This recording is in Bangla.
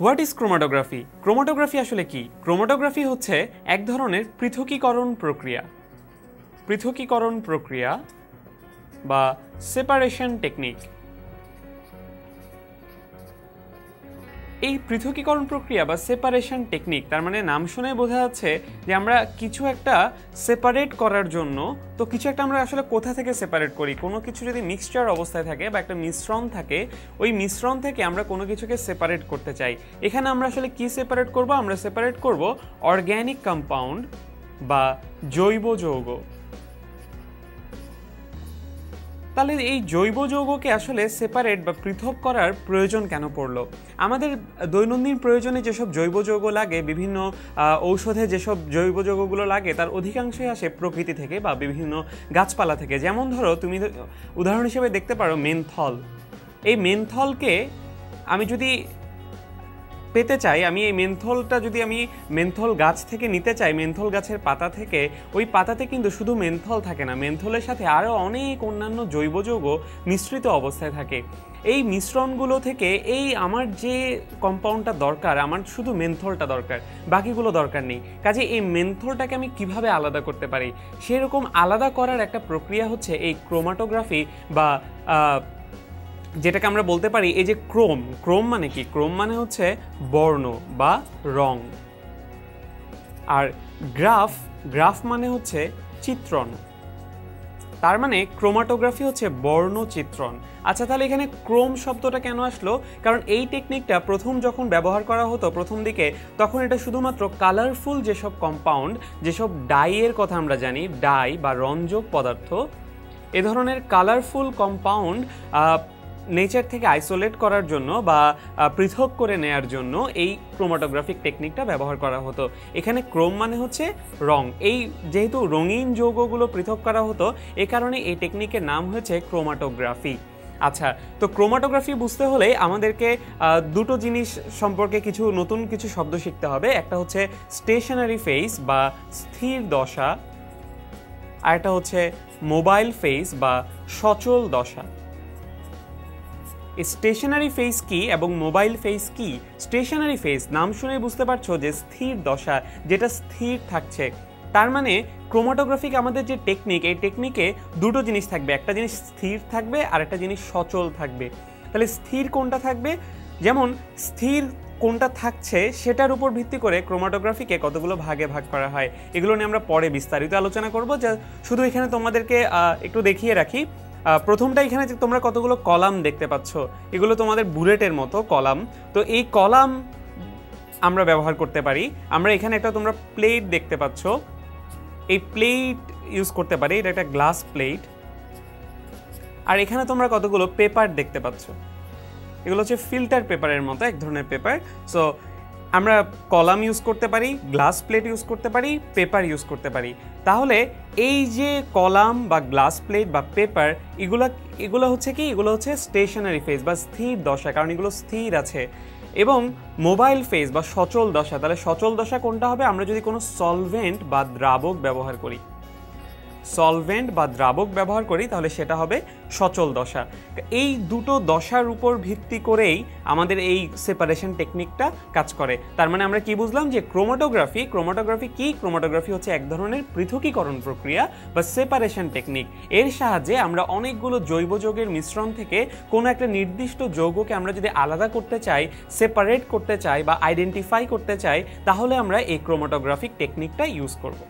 হোয়াট ইজ ক্রোমাটোগ্রাফি ক্রোমাটোগ্রাফি আসলে কি? ক্রোমাটোগ্রাফি হচ্ছে এক ধরনের পৃথকীকরণ প্রক্রিয়া। পৃথকীকরণ প্রক্রিয়া বা সেপারেশন টেকনিক এই পৃথকীকরণ প্রক্রিয়া বা সেপারেশন টেকনিক তার মানে নাম শুনে বোঝা যাচ্ছে যে আমরা কিছু একটা সেপারেট করার জন্য, তো কিছু একটা আমরা আসলে কোথা থেকে সেপারেট করি? কোনো কিছু যদি মিক্সচার অবস্থায় থাকে বা একটা মিশ্রণ থাকে, ওই মিশ্রণ থেকে আমরা কোনো কিছুকে সেপারেট করতে চাই। এখানে আমরা আসলে কি সেপারেট করব? আমরা সেপারেট করব অর্গ্যানিক কম্পাউন্ড বা জৈব যৌগ। তাহলে এই জৈব যৌগকে আসলে সেপারেট বা পৃথক করার প্রয়োজন কেন পড়ল? আমাদের দৈনন্দিন প্রয়োজনে যেসব জৈব যৌগ লাগে, বিভিন্ন ঔষধে যেসব জৈব যৌগগুলো লাগে, তার অধিকাংশই আসে প্রকৃতি থেকে বা বিভিন্ন গাছপালা থেকে। যেমন ধরো, তুমি উদাহরণ হিসেবে দেখতে পারো মেনথল। এই মেনথলকে আমি যদি পেতে চাই, আমি এই মেন্থলটা যদি আমি মেন্থল গাছ থেকে নিতে চাই, মেন্থল গাছের পাতা থেকে, ওই পাতাতে কিন্তু শুধু মেন্থল থাকে না, মেন্থলের সাথে আরও অনেক অন্যান্য জৈব যৌগ মিশ্রিত অবস্থায় থাকে। এই মিশ্রণগুলো থেকে এই আমার যে কম্পাউন্ডটা দরকার, আমার শুধু মেন্থলটা দরকার, বাকিগুলো দরকার নেই। কাজে এই মেন্থলটাকে আমি কীভাবে আলাদা করতে পারি? সেরকম আলাদা করার একটা প্রক্রিয়া হচ্ছে এই ক্রোমাটোগ্রাফি বা যেটাকে আমরা বলতে পারি এই যে ক্রোম ক্রোম মানে কি? ক্রোম মানে হচ্ছে বর্ণ বা রং। আর গ্রাফ গ্রাফ মানে হচ্ছে চিত্রণ। তার মানে ক্রোমাটোগ্রাফি হচ্ছে বর্ণ চিত্রণ। আচ্ছা তাহলে এখানে ক্রোম শব্দটা কেন আসলো? কারণ এই টেকনিকটা প্রথম যখন ব্যবহার করা হতো প্রথম দিকে, তখন এটা শুধুমাত্র কালারফুল যেসব কম্পাউন্ড যেসব ডাইয়ের কথা আমরা জানি ডাই বা রঞ্জক পদার্থ, এ ধরনের কালারফুল কম্পাউন্ড নেচার থেকে আইসোলেট করার জন্য বা পৃথক করে নেয়ার জন্য এই ক্রোমাটোগ্রাফিক টেকনিকটা ব্যবহার করা হতো। এখানে ক্রোম মানে হচ্ছে রং। এই যেহেতু রঙিন যৌগগুলো পৃথক করা হতো, এ কারণে এই টেকনিকের নাম হয়েছে ক্রোমাটোগ্রাফি আচ্ছা তো ক্রোমাটোগ্রাফি বুঝতে হলে আমাদেরকে দুটো জিনিস সম্পর্কে কিছু নতুন কিছু শব্দ শিখতে হবে। একটা হচ্ছে স্টেশনারি ফেস বা স্থির দশা, আর একটা হচ্ছে মোবাইল ফেস বা সচল দশা। স্টেশনারি ফেস কি এবং মোবাইল ফেস কি? স্টেশনারি ফেস নাম শুনে বুঝতে পারছ যে স্থির দশা, যেটা স্থির থাকছে। তার মানে ক্রোমাটোগ্রাফিক আমাদের যে টেকনিক এই টেকনিকে দুটো জিনিস থাকবে। একটা জিনিস স্থির থাকবে আর একটা জিনিস সচল থাকবে। তাহলে স্থির কোনটা থাকবে? যেমন স্থির কোনটা থাকছে সেটার উপর ভিত্তি করে ক্রোমাটোগ্রাফিকে কতগুলো ভাগে ভাগ করা হয়। এগুলো নিয়ে আমরা পরে বিস্তারিত আলোচনা করব। যা শুধু এখানে তোমাদেরকে একটু দেখিয়ে রাখি। প্রথমটা এখানে যে তোমরা কতগুলো কলাম দেখতে পাচ্ছ, এগুলো তোমাদের বুলেটের মতো কলাম। তো এই কলাম আমরা ব্যবহার করতে পারি। আমরা এখানে একটা তোমরা প্লেট দেখতে পাচ্ছ। এই প্লেট ইউজ করতে পারি, এটা একটা গ্লাস প্লেট। আর এখানে তোমরা কতগুলো পেপার দেখতে পাচ্ছ। এগুলো হচ্ছে ফিল্টার পেপারের মতো, এক ধরনের পেপার। সো আমরা কলাম ইউজ করতে পারি, গ্লাস প্লেট ইউজ করতে পারি, পেপার ইউজ করতে পারি। তাহলে এই যে কলাম বা গ্লাস প্লেট বা পেপার, এগুলো এগুলো হচ্ছে কি? এগুলো হচ্ছে স্টেশনারি ফেজ বা স্থির দশা, কারণ এগুলো স্থির আছে। এবং মোবাইল ফেজ বা সচল দশা, তাহলে সচল দশা কোনটা হবে? আমরা যদি কোনো সলভেন্ট বা দ্রাবক ব্যবহার করি। সলভেন্ট বা দ্রাবক ব্যবহার করি, তাহলে সেটা হবে সচল দশা। এই দুটো দশার উপর ভিত্তি করেই আমাদের এই সেপারেশন টেকনিকটা কাজ করে। তার মানে আমরা কি বুঝলাম যে ক্রোমাটোগ্রাফি ক্রোমাটোগ্রাফি কি? ক্রোমাটোগ্রাফি হচ্ছে এক ধরনের পৃথকীকরণ প্রক্রিয়া বা সেপারেশন টেকনিক এর সাহায্যে আমরা অনেকগুলো জৈব যৌগের মিশ্রণ থেকে কোনো একটা নির্দিষ্ট যৌগকে আমরা যদি আলাদা করতে চাই সেপারেট করতে চাই বা আইডেন্টিফাই করতে চাই, তাহলে আমরা এই ক্রোমাটোগ্রাফিক টেকনিকটা ইউজ করব।